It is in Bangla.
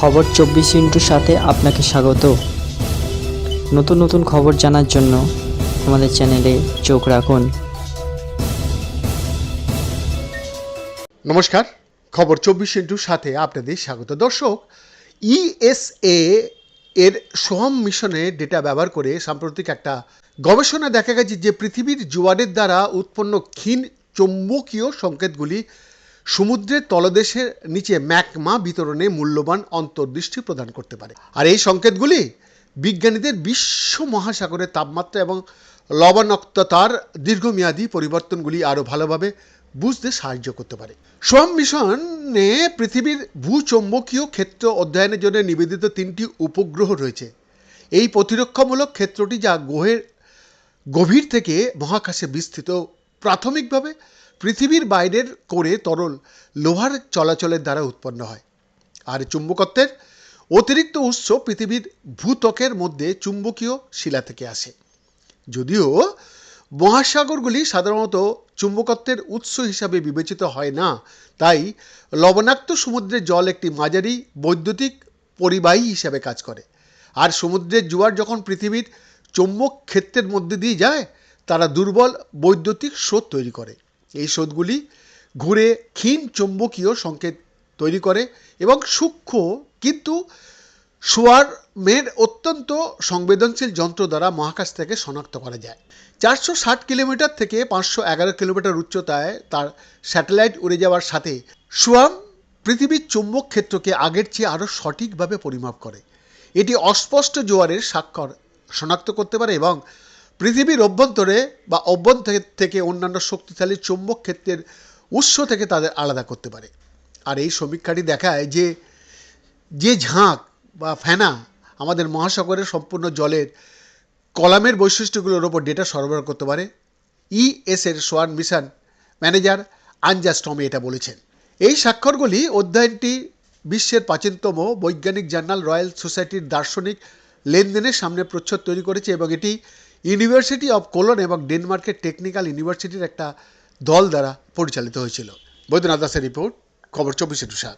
খবর চব্বিশ ইন্টুর সাথে আপনাকে স্বাগত। নতুন নতুন খবর জানার জন্য আমাদের চ্যানেলে চোখ রাখুন। নমস্কার, খবর চব্বিশ ইন্টুর সাথে আপনাদের স্বাগত। দর্শক ইএসএ এর সোহম মিশনে ডেটা ব্যবহার করে সাম্প্রতিক একটা গবেষণা দেখা গেছে যে পৃথিবীর জোয়ারের দ্বারা উৎপন্ন ক্ষীণ চৌম্বকীয় সংকেতগুলি সমুদ্রের তলদেশের নিচে ম্যাকমা বিতরণে মূল্যবান অন্তর্দৃষ্টি প্রদান করতে পারে। আর এই সংকেতগুলি বিজ্ঞানীদের বিশ্ব মহাসাগরের তাপমাত্রা এবং লবণাক্ততার দীর্ঘমেয়াদী পরিবর্তনগুলি আরও ভালোভাবে বুঝতে সাহায্য করতে পারে। সোয়াম মিশনে পৃথিবীর ভূচৌম্বকীয় ক্ষেত্র অধ্যয়নের জন্য নিবেদিত তিনটি উপগ্রহ রয়েছে। এই প্রতিরক্ষামূলক ক্ষেত্রটি যা গ্রহের গভীর থেকে মহাকাশে বিস্তৃত। প্রাথমিকভাবে পৃথিবীর বাইরের করে তরল লোহার চলাচলের দ্বারা উৎপন্ন হয়। আর চুম্বকত্বের অতিরিক্ত উৎস পৃথিবীর ভূত্বকের মধ্যে চুম্বকীয় শিলা থেকে আসে। যদিও মহাসাগরগুলি সাধারণত চুম্বকত্বের উৎস হিসাবে বিবেচিত হয় না, তাই লবণাক্ত সমুদ্রের জল একটি মাঝারি বৈদ্যুতিক পরিবাহী হিসাবে কাজ করে। আর সমুদ্রের জোয়ার যখন পৃথিবীর চৌম্বক ক্ষেত্রের মধ্যে দিয়ে যায়, তারা দুর্বল বৈদ্যুতিক স্রোত তৈরি করে। এই স্রোতগুলি ঘুরে ক্ষীণ চৌম্বকীয় সংকেত তৈরি করে এবং সূক্ষ্ম কিন্তু সোয়ার্মের অত্যন্ত সংবেদনশীল যন্ত্র দ্বারা মহাকাশ থেকে শনাক্ত করা যায়। চারশো ষাট কিলোমিটার থেকে পাঁচশো এগারো কিলোমিটার উচ্চতায় তার স্যাটেলাইট উড়ে যাওয়ার সাথে সোয়াম পৃথিবীর চুম্বক ক্ষেত্রকে আগের চেয়ে আরও সঠিকভাবে পরিমাপ করে। এটি অস্পষ্ট জোয়ারের স্বাক্ষর শনাক্ত করতে পারে এবং পৃথিবীর অভ্যন্তরে বা অভ্যন্তর থেকে অন্যান্য শক্তিশালী চুম্বক ক্ষেত্রের উৎস থেকে তাদের আলাদা করতে পারে। আর এই সমীক্ষাটি দেখায় যে যে ঝাঁক বা ফেনা আমাদের মহাসাগরের সম্পূর্ণ জলের কলামের বৈশিষ্ট্যগুলোর ওপর ডেটা সরবরাহ করতে পারে। ইএস এর সোয়ান মিশন ম্যানেজার আনজাস টমি এটা বলেছেন। এই স্বাক্ষরগুলি অধ্যয়নটি বিশ্বের প্রাচীনতম বৈজ্ঞানিক জার্নাল রয়্যাল সোসাইটির দার্শনিক লেনদেনের সামনে প্রচ্ছদ তৈরি করেছে এবং এটি ইউনিভার্সিটি অব কোলন এবং ডেনমার্কের টেকনিক্যাল ইউনিভার্সিটির একটা দল দ্বারা পরিচালিত হয়েছিল। বৈদ্যনাথ দাসের রিপোর্ট খবর চব্বিশে টু সাত